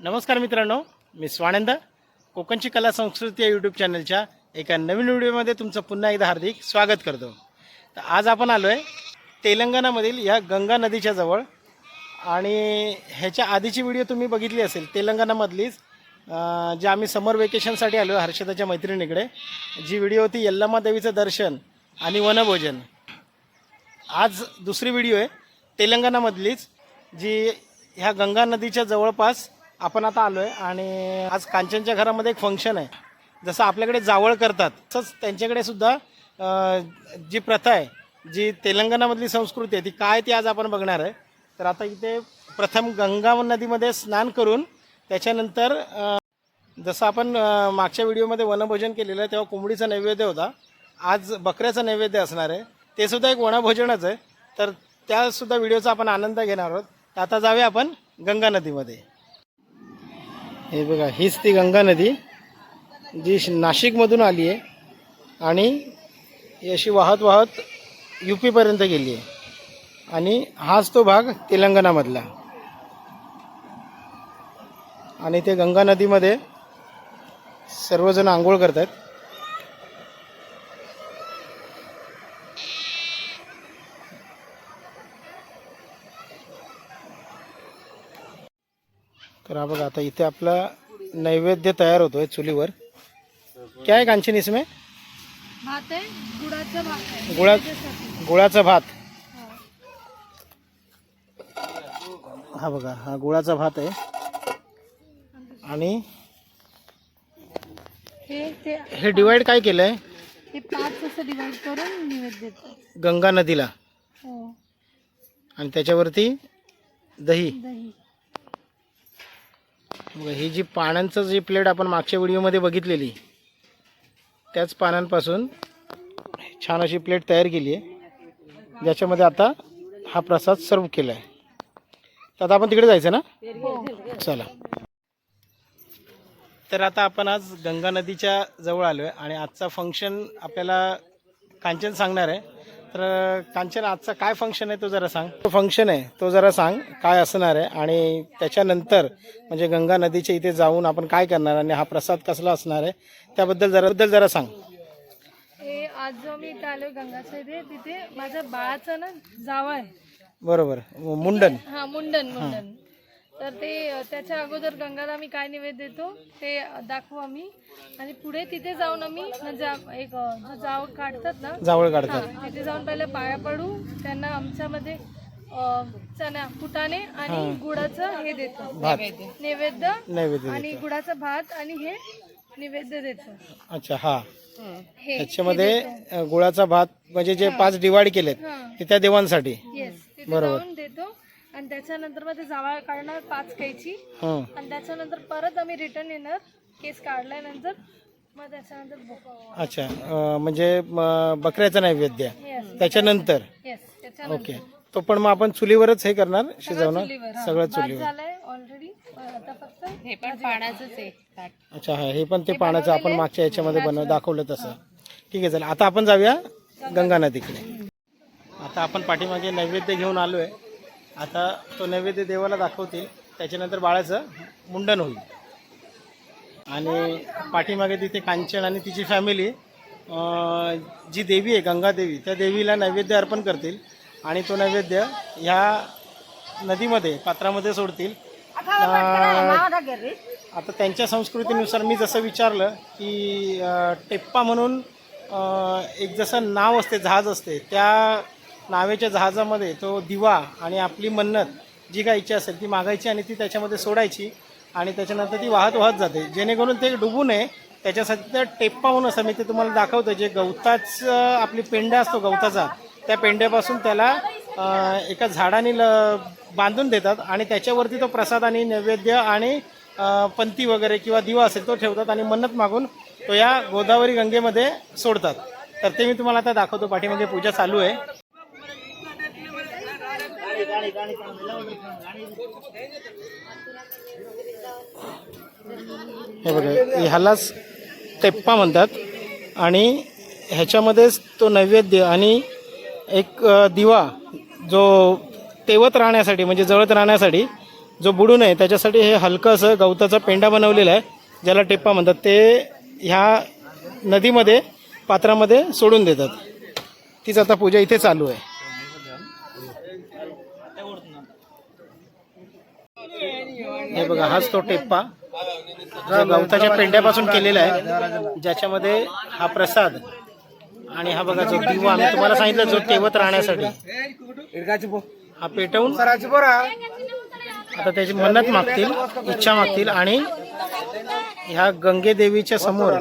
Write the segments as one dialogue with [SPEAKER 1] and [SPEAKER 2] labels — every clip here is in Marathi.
[SPEAKER 1] नमस्कार मित्रांनो मी स्वानंद. कोकणची कला संस्कृती या यूट्यूब चॅनलच्या एका नवीन व्हिडिओमध्ये तुमचं पुन्हा एकदा हार्दिक स्वागत करतो. तर आज आपण आलो आहे तेलंगणामधील या गंगा नदीच्या जवळ. आणि ह्याच्या आधीची व्हिडिओ तुम्ही बघितली असेल तेलंगणामधलीच जे आम्ही समर वेकेशनसाठी आलो आहे हर्षदाच्या मैत्रिणीकडे. जी व्हिडिओ होती यल्लमा देवीचं दर्शन आणि वनभोजन. आज दुसरी व्हिडिओ आहे तेलंगणामधलीच जी ह्या गंगा नदीच्या जवळपास आपण आता आलो आहे आणि आज कांचनच्या घरामध्ये एक फंक्शन आहे. जसं आपल्याकडे जावळ करतात तसंच त्यांच्याकडे सुद्धा जी प्रथा आहे जी तेलंगणामधली संस्कृती आहे ती काय ती आज आपण बघणार आहे. तर आता इथे प्रथम गंगा नदीमध्ये स्नान करून त्याच्यानंतर जसं आपण मागच्या व्हिडिओमध्ये वनभोजन केलेलं आहे तेव्हा कोंबडीचा नैवेद्य होता. आज बकऱ्याचा नैवेद्य असणार आहे. ते सुद्धा एक वनभोजनच आहे. तर त्यासुद्धा व्हिडिओचा आपण आनंद घेणार आहोत. तर आता जाऊया आपण गंगा नदीमध्ये. हे बघा हीच ती गंगा नदी जी श- नाशिकमधून आली आहे आणि अशी वाहत वाहत यू पीपर्यंत गेली आहे. आणि हाच तो भाग तेलंगणामधला. आणि ते गंगा नदीमध्ये सर्वजण आंघोळ करतात. तर हा बघा आता इथे आपला नैवेद्य तयार होतोय चुलीवर. काय आहे कांचन इसमें?
[SPEAKER 2] भात आहे गुळाचा भात आहे.
[SPEAKER 1] गुळा. गुळाचा भात.
[SPEAKER 2] हा.
[SPEAKER 1] बघा हा गुळाचा भात आहे. आणि
[SPEAKER 2] हे ते
[SPEAKER 1] हे डिवाइड काय केलंय?
[SPEAKER 2] हे पाच असं डिवाइड करून निवेद देतात
[SPEAKER 1] गंगा नदीला.
[SPEAKER 2] हो.
[SPEAKER 1] आणि त्याच्यावरती दही.
[SPEAKER 2] दही.
[SPEAKER 1] बघा, ही जी पानांचं जी प्लेट आपण मागच्या व्हिडिओमध्ये बघितलेली त्याच पानांपासून छान अशी प्लेट तयार केली आहे. ज्याच्यामध्ये आता हा प्रसाद सर्व केला आहे. तर आता आपण तिकडे जायचं ना? चला. तर आता आपण आज गंगा नदीच्या जवळ आलो आहे आणि आजचा फंक्शन आपल्याला कांचन सांगणार आहे. तर कांचन आजचा काय फंक्शन आहे तो जरा सांग. तो फंक्शन आहे तो जरा सांग काय असणार आहे आणि त्याच्यानंतर म्हणजे गंगा नदीच्या इथे जाऊन आपण काय करणार आणि हा प्रसाद कसला असणार आहे त्याबद्दल जरा बद्दल जरा सांग.
[SPEAKER 2] हे आज जो मी इथे गंगाच्या इथे तिथे माझ्या बाळाचं ना जावं आहे.
[SPEAKER 1] बरोबर. मुंडन.
[SPEAKER 2] हा मुंडन मुंडन. तर ते त्याच्या अगोदर गंगाला आम्ही काय निवेद देतो ते दाखवू आम्ही. आणि पुढे तिथे जाऊन आम्ही म्हणजे एक अ, जो जाव काढतात ना?
[SPEAKER 1] जावळ काढतात.
[SPEAKER 2] तिथे जाऊन पहिले पाया पडू त्यांना आमच्यामध्ये अ, चणा फुटाणे आणि गुळाचं हे देतो. नैवेद्य
[SPEAKER 1] नैवेद्य
[SPEAKER 2] आणि गुळाचा भात आणि हे निवेद्य देतो.
[SPEAKER 1] अच्छा हा. त्याच्यामध्ये गुळाचा भात म्हणजे जे पाच डिवाइड केलेत ते त्या देवांसाठी. बरोबर.
[SPEAKER 2] देतो. आणि त्याच्यानंतर मग ते जावळ काढणार पाच कैची.
[SPEAKER 1] हं.
[SPEAKER 2] आणि त्याच्यानंतर परत आम्ही रिटर्न येणार. केस काढल्यानंतर मग त्याच्यानंतर
[SPEAKER 1] अच्छा अ, म्हणजे म, बकऱ्याचं नैवेद्य.
[SPEAKER 2] येस
[SPEAKER 1] त्याच्यानंतर?
[SPEAKER 2] येस त्याच्यानंतर.
[SPEAKER 1] ओके. तो पण मग आपण चुलीवरच हे करणार शिजवणार?
[SPEAKER 2] हा.
[SPEAKER 1] सगळं
[SPEAKER 2] भात
[SPEAKER 1] चुलीवर.
[SPEAKER 2] झालाय ऑलरेडी आता फक्त
[SPEAKER 3] हे पण पाण्याचंच आहे. ताट.
[SPEAKER 1] अच्छा हा हे पण ते पाण्याचं आपण मागच्या याच्यामध्ये बनव दाखवलं तसं. ठीक आहे चला. आता आपण जाऊया गंगा नदीकडे. आता आपण पाठीमागे नैवेद्य घेऊन आलो आहे आता तो नैवेद्य देवाला दाखवतील. त्याच्यानंतर बाळाचं मुंडन होईल. आणि पाठीमागे तिथे कांचन आणि तिची फॅमिली जी देवी आहे गंगा देवी त्या देवीला नैवेद्य अर्पण करतील. आणि तो नैवेद्य ह्या नदीमध्ये पात्रामध्ये सोडतील. आता त्यांच्या संस्कृतीनुसार मी जसं विचारलं की टेप्पा म्हणून एक जसं नाव असते जहाज असते त्या नावेच्या जहाजामध्ये तो दिवा आणि आपली मन्नत जी काय इच्छा असेल ती मागायची आणि ती त्याच्यामध्ये सोडायची आणि त्याच्यानंतर ती वाहत वाहत जाते. जेणेकरून ते डुबू नये त्याच्यासाठी त्या टेप्पा म्हणून असं मी ते तुम्हाला दाखवतो जे गवताचं आपली पेंडा असतो गवताचा त्या पेंड्यापासून त्याला एका झाडाने ल बांधून देतात आणि त्याच्यावरती तो प्रसाद आणि नैवेद्य आणि पंथी पंती वगैरे किंवा दिवा असेल तो ठेवतात आणि मन्नत मागून तो या गोदावरी गंगेमध्ये सोडतात. तर ते मी तुम्हाला आता दाखवतो पाठीमागे पूजा चालू आहे. हे बघा ह्यालाच तेप्पा म्हणतात. आणि ह्याच्यामध्येच तो नैवेद्य आणि एक दिवा जो तेवत राहण्यासाठी म्हणजे जळत राहण्यासाठी जो बुडू नये त्याच्यासाठी हे हलकं असं गवताचा पेंडा बनवलेला आहे ज्याला टेप्पा म्हणतात. ते ह्या नदीमध्ये पात्रामध्ये सोडून देतात. तीच आता पूजा इथे चालू आहे. हे बघा हाच तो टेप्पा गवताच्या पेंड्यापासून केलेला आहे ज्याच्यामध्ये हा प्रसाद आणि हा बघा जो दिवा आम्ही तुम्हाला सांगितलं जो तेवत राहण्यासाठी. हा पेटवून आता त्याची मन्नत मागतील इच्छा मागतील आणि ह्या गंगे देवीच्या समोर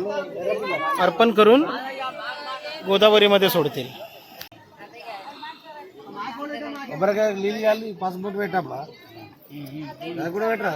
[SPEAKER 1] अर्पण करून गोदावरीमध्ये सोडतील.
[SPEAKER 4] बरं काय लिहिली आली पासपोर्ट भेटा కూడా పెట్టరా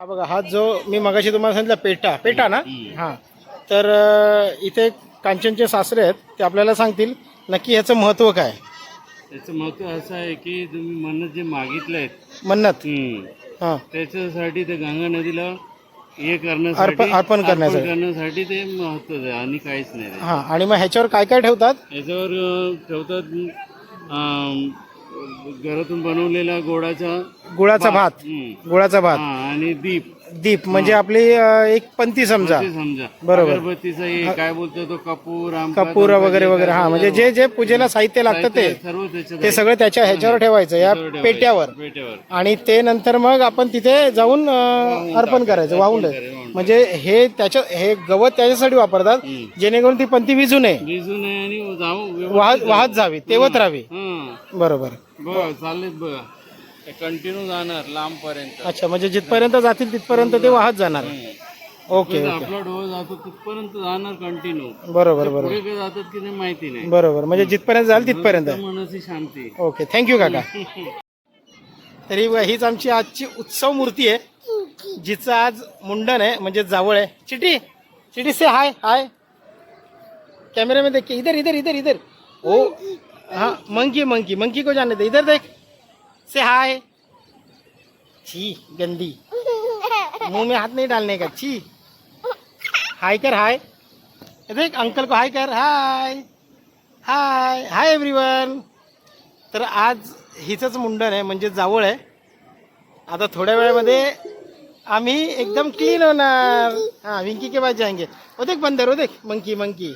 [SPEAKER 1] हा बघा हा जो मी मगाशी तुम्हाला सांगितलं पेटा पेटा ना हा तर अं, इथे कांचनचे सासरे आहेत ते आपल्याला सांगतील नक्की ह्याचं महत्त्व काय?
[SPEAKER 5] त्याचं महत्त्व असं आहे की तुम्ही मन्नत जे मागितलं आहे
[SPEAKER 1] मन्नत हा.
[SPEAKER 5] त्याच्यासाठी ते गंगा नदीला हे करण्यासाठी
[SPEAKER 1] अर्पण करण्यासाठी.
[SPEAKER 5] करण्यासाठी ते महत्त्व आहे आणि काहीच नाही
[SPEAKER 1] हा आणि मग ह्याच्यावर काय काय ठेवतात?
[SPEAKER 5] याच्यावर अं, ठेवतात अं, घरातून बनवलेला गोडाचा
[SPEAKER 1] गुळाचा भात. गुळाचा भात.
[SPEAKER 5] हा, आणि दीप
[SPEAKER 1] दीप म्हणजे आपली अं, एक पंथी समजा.
[SPEAKER 5] ते समजा.
[SPEAKER 1] बरोबर.
[SPEAKER 5] अगरबत्तीचा हे. काय बोलतो तो कपूर आमका,
[SPEAKER 1] कपूर वगैरे वगैरे हा म्हणजे जे जे पूजेला साहित्य लागतं ते
[SPEAKER 5] सर्व त्याच्यात
[SPEAKER 1] ते. सगळं त्याच्या ह्याच्यावर ठेवायचं या
[SPEAKER 5] ठेवायचं.
[SPEAKER 1] पेट्यावर.
[SPEAKER 5] पेट्यावर.
[SPEAKER 1] आणि ते नंतर मग आपण तिथे जाऊन अं, अर्पण करायचं वाहून
[SPEAKER 5] करायचं, वाहून
[SPEAKER 1] म्हणजे हे त्याच्या हे गवत त्याच्यासाठी वापरतात जेणेकरून ती पंथी विजू नये.
[SPEAKER 5] भिजू नये आणि जाऊ
[SPEAKER 1] वाहत वाहत जावी तेवत राहावी.
[SPEAKER 5] हा
[SPEAKER 1] बरोबर.
[SPEAKER 5] बघा चाललेत बघा. ते कंटिन्यू जाणार लांब पर्यंत
[SPEAKER 1] अच्छा म्हणजे जिथपर्यंत जातील तिथपर्यंत ते वाहत जाणार. ओके ओके
[SPEAKER 5] आपला डोळ जातो तिथपर्यंत जाणार कंटिन्यू
[SPEAKER 1] बरोबर बरोबर.
[SPEAKER 5] पुढे काय जातात की नाही माहिती नाही.
[SPEAKER 1] बरोबर म्हणजे जिथपर्यंत जाल तिथपर्यंत.
[SPEAKER 5] मनसी शांती.
[SPEAKER 1] ओके थँक्यू काका. तरी हीच आमची आजची उत्सव मूर्ती आहे जिचं आज मुंडन आहे म्हणजे जावळ आहे. चिटी चिटी से हाय हाय कैमरे में देखिए इधर इधर इधर इधर. ओ हाँ मंकी मंकी मंकी को जाने दे इधर देख. से हाय छी गंदी. मुंह में हाथ नहीं डालने का छी. हाय कर हाय देख अंकल को हाय कर हाय हाय हाय एव्हरीवन तर आज हिचंच मुंडन आहे म्हणजे जावळ आहे. आता थोड्या वेळामध्ये आम्ही एकदम क्लीन होणार. हा विंकी के पास जाएंगे ओ देख बंदर ओ देख मंकी मंकी.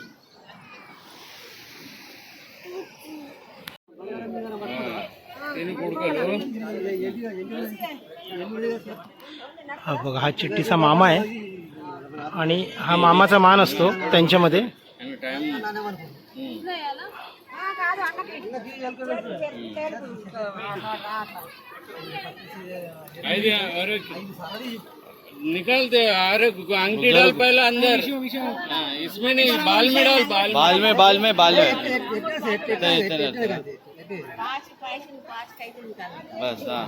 [SPEAKER 1] हा बघा हा चिट्टीचा मामा आहे. आणि हा मामाचा मान असतो त्यांच्यामध्ये.
[SPEAKER 5] निकाल दे अरे अंगठी डाल पहले अंदर. हाँ, इसमें नहीं बाल में डाल बाल
[SPEAKER 4] बाल में बाल में बाल में. बस हाँ।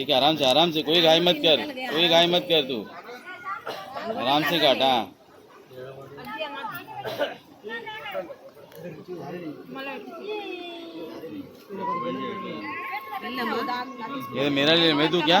[SPEAKER 4] एक आराम से आराम से, कोई घाई मत कर, कोई घाई मत कर तू। आराम से काट। ये मेरा ले, मैं तू क्या?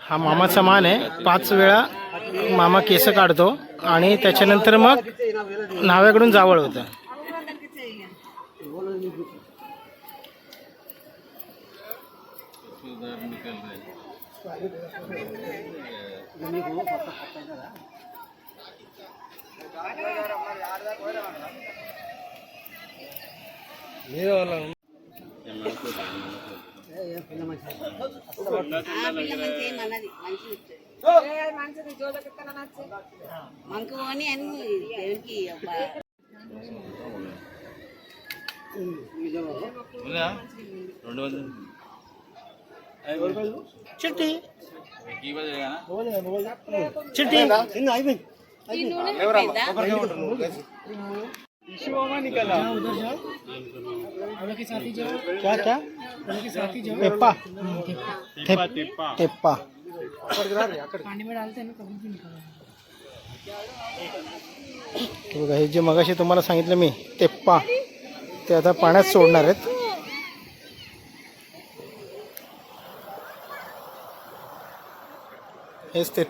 [SPEAKER 1] हा मामाचा मान आहे. पाच वेळा मामा केस काढतो आणि त्याच्यानंतर मग न्हाव्याकडून जावळ होतं.
[SPEAKER 4] మనకు
[SPEAKER 1] పోని
[SPEAKER 4] అని చిట్టి చిట్టి
[SPEAKER 1] అయిపోయింది क्या क्या तेप्पा तेप्पा हे बघा हे जे मगाशी तुम्हाला सांगितलं मी तेप्पा ते आता पाण्यात सोडणार आहेत. हेच ते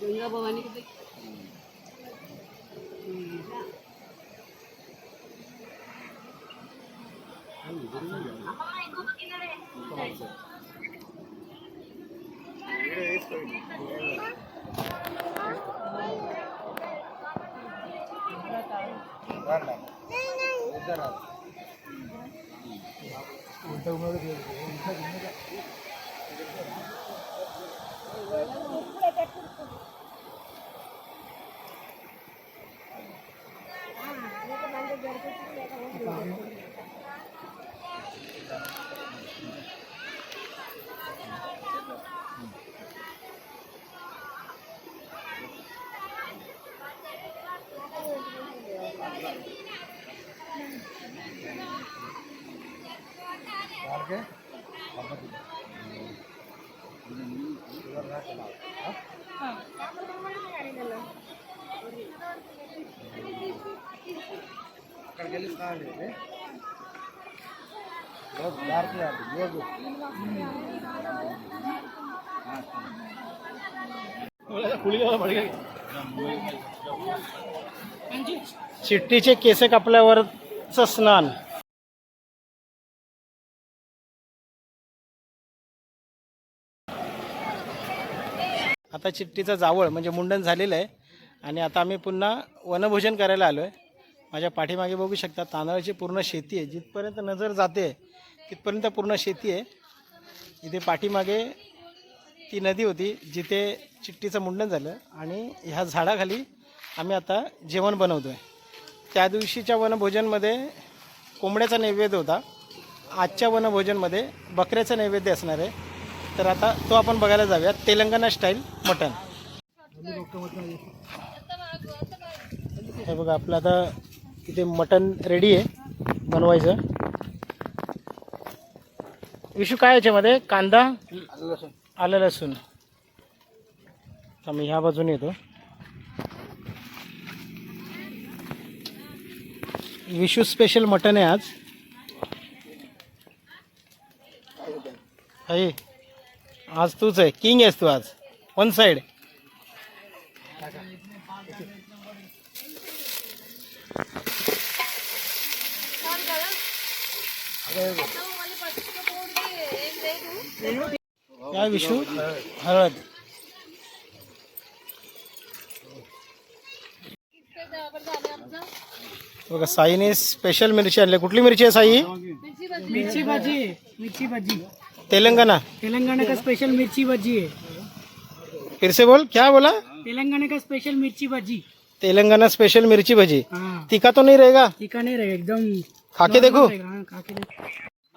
[SPEAKER 1] गंगा भवानी की ఇంతకు ముందు Thank you. चिट्टीचे केस कापल्यावरच स्नान. आता चिट्टीचं जावळ म्हणजे मुंडन झालेलं आहे. आणि आता आम्ही पुन्हा वनभोजन करायला आलो आहे माझ्या पाठीमागे बघू शकता तांदळाची पूर्ण शेती आहे. जिथपर्यंत नजर जाते तिथपर्यंत पूर्ण शेती आहे. इथे पाठीमागे ती नदी होती जिथे चिट्टीचं मुंडन झालं आणि ह्या झाडाखाली आम्ही आता जेवण बनवतो आहे त्या दिवशीच्या वनभोजनमध्ये कोंबड्याचा नैवेद्य होता. आजच्या वनभोजनमध्ये बकऱ्याचं नैवेद्य असणार आहे. तर आता तो आपण बघायला जाऊया तेलंगणा स्टाईल मटण. हे बघा आपलं आता इथे मटन रेडी आहे बनवायचं. विशू काय याच्यामध्ये? कांदा आलं लसूण. मी ह्या बाजूने येतो. विशू स्पेशल मटन आहे आज. आई आज तूच आहे. किंग आहेस तू आज. वन साईड काय बघा साईने स्पेशल मिरची आणली. कुठली मिरची आहे साई?
[SPEAKER 6] मिर्ची भाजी. है मिर्ची भाजी.
[SPEAKER 1] तेलंगणा.
[SPEAKER 6] तेलंगाना का स्पेशल मिर्ची भाजी है
[SPEAKER 1] फिर से बोल. क्या बोला?
[SPEAKER 6] तेलंगाना का स्पेशल मिर्ची भाजी.
[SPEAKER 1] तेलंगाना स्पेशल मिर्ची भजी.
[SPEAKER 6] हाँ.
[SPEAKER 1] तीखा तो नहीं रहेगा?
[SPEAKER 6] तीखा नहीं रहेगा. एकदम
[SPEAKER 1] खाके देखो।
[SPEAKER 6] हाँ,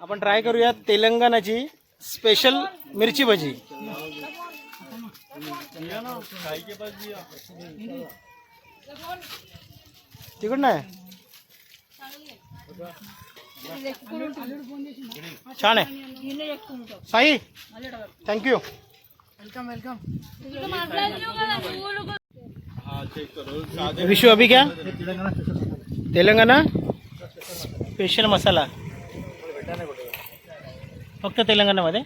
[SPEAKER 1] आपण ट्राय करूया तेलंगणाची स्पेशल मिरची भजी. तिकड नाही छान आहे. Sai
[SPEAKER 6] thank you welcome
[SPEAKER 1] welcome Vishu अभी क्या? तेलंगणा? स्पेशल मसाला? फक्त तेलंगणामध्ये?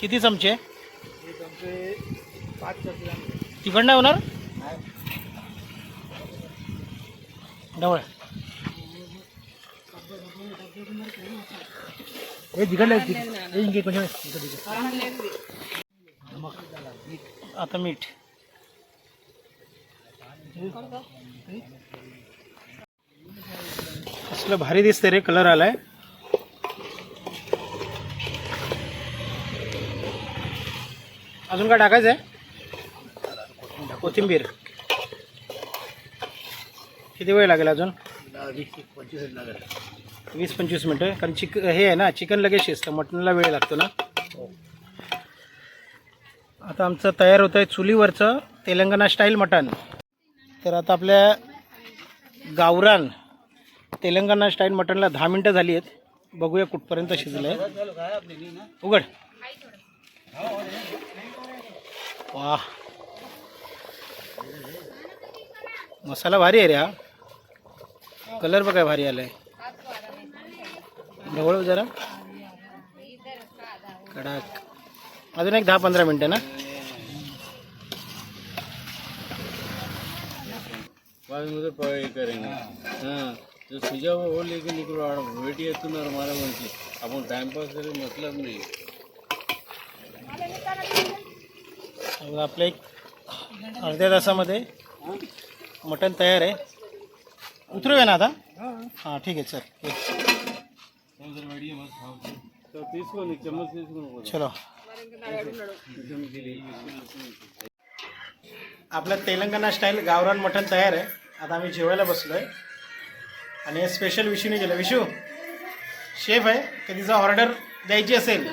[SPEAKER 1] किती चमचे? तिकड नाही होणार?
[SPEAKER 6] कोणी
[SPEAKER 1] आता मीठ. असलं भारी दिसतंय रे कलर आलाय. अजून काय टाकायचं आहे कोथिंबीर. किती वेळ लागेल अजून? वीस पंचवीस मिनटं. कारण चिक हे आहे ना चिकन लगेच शिजतं. मटनला वेळ लागतो ना. आता आमचं तयार होतं आहे चुलीवरचं तेलंगणा स्टाईल मटण. तर आता आपल्या गावरान तेलंगणा स्टाईल मटणला दहा मिनटं झाली आहेत. बघूया कुठपर्यंत शिजलं आहे उघड. वा मसाला भारी आहे रे हा. कलर बघा भारी आलाय. ढवळ जरा. कडक. अजून एक दहा पंधरा मिनटं ना.
[SPEAKER 5] பாக்கும்போது பழகிக்காரங்க ஆ சுஜாவை ஓ लेके निकलो आड़ वेटी येतुनार मारा म्हणजे आपण टाइमपास करे मतलब नाही.
[SPEAKER 1] आपल्या एक अर्ध्या तासामध्ये मटण तयार आहे. उतरूया ना आता? हां. ठीक आहे चल.
[SPEAKER 5] ये. तर तीस कोणी चम्मच तीस कोणी
[SPEAKER 1] चलो. आपला तेलंगणा स्टाईल गावरान मटन तयार आहे. आता आम्ही जेवायला बसलो आहे आणि स्पेशल विशूने केलं विशू शेफ आहे. कधीचा ऑर्डर द्यायची असेल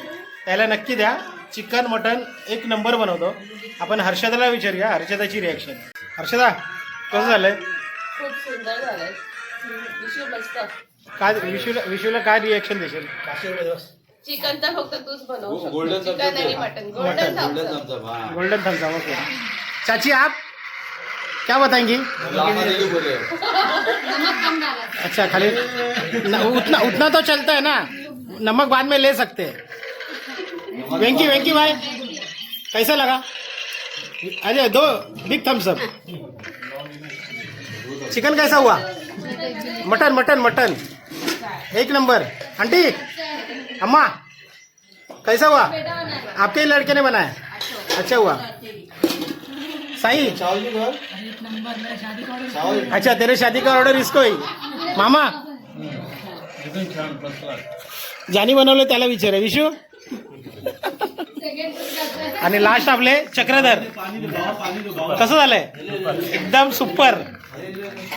[SPEAKER 1] त्याला नक्की द्या. चिकन मटण एक नंबर बनवतो. आपण हर्षदाला विचारूया. हर्षदाची रिॲक्शन हर्षदा कसं झालंय?
[SPEAKER 3] खूप सुंदर झालंय. मस्त.
[SPEAKER 1] काय विशूला विशूला काय रिॲक्शन देशील?
[SPEAKER 3] चिकन तर फक्त तूच बनवू शकतो.
[SPEAKER 4] गोल्डन
[SPEAKER 3] चिकन आणि मटन गोल्डन
[SPEAKER 1] ओके चाची आप? क्या बताएँगी? अच्छा खाली न, उतना उतना तो चलता है ना। नमक बाद में ले सकते हैं। वेंकी वेंकी भाई कैसा लगा? अरे दो बिग थम्स अप चिकन कैसा हुआ? Mutton mutton mutton. एक नंबर। आंटी अम्मा कैसा हुआ? आपके लड़के ने बनाया? अच्छा हुआ। सही अच्छा तेरे शादी का ऑर्डर इसको ही मामा. ज्यानी बनवलं त्याला विचार विशू. आणि लास्ट आपले चक्रधर. कसं झालंय? एकदम सुपर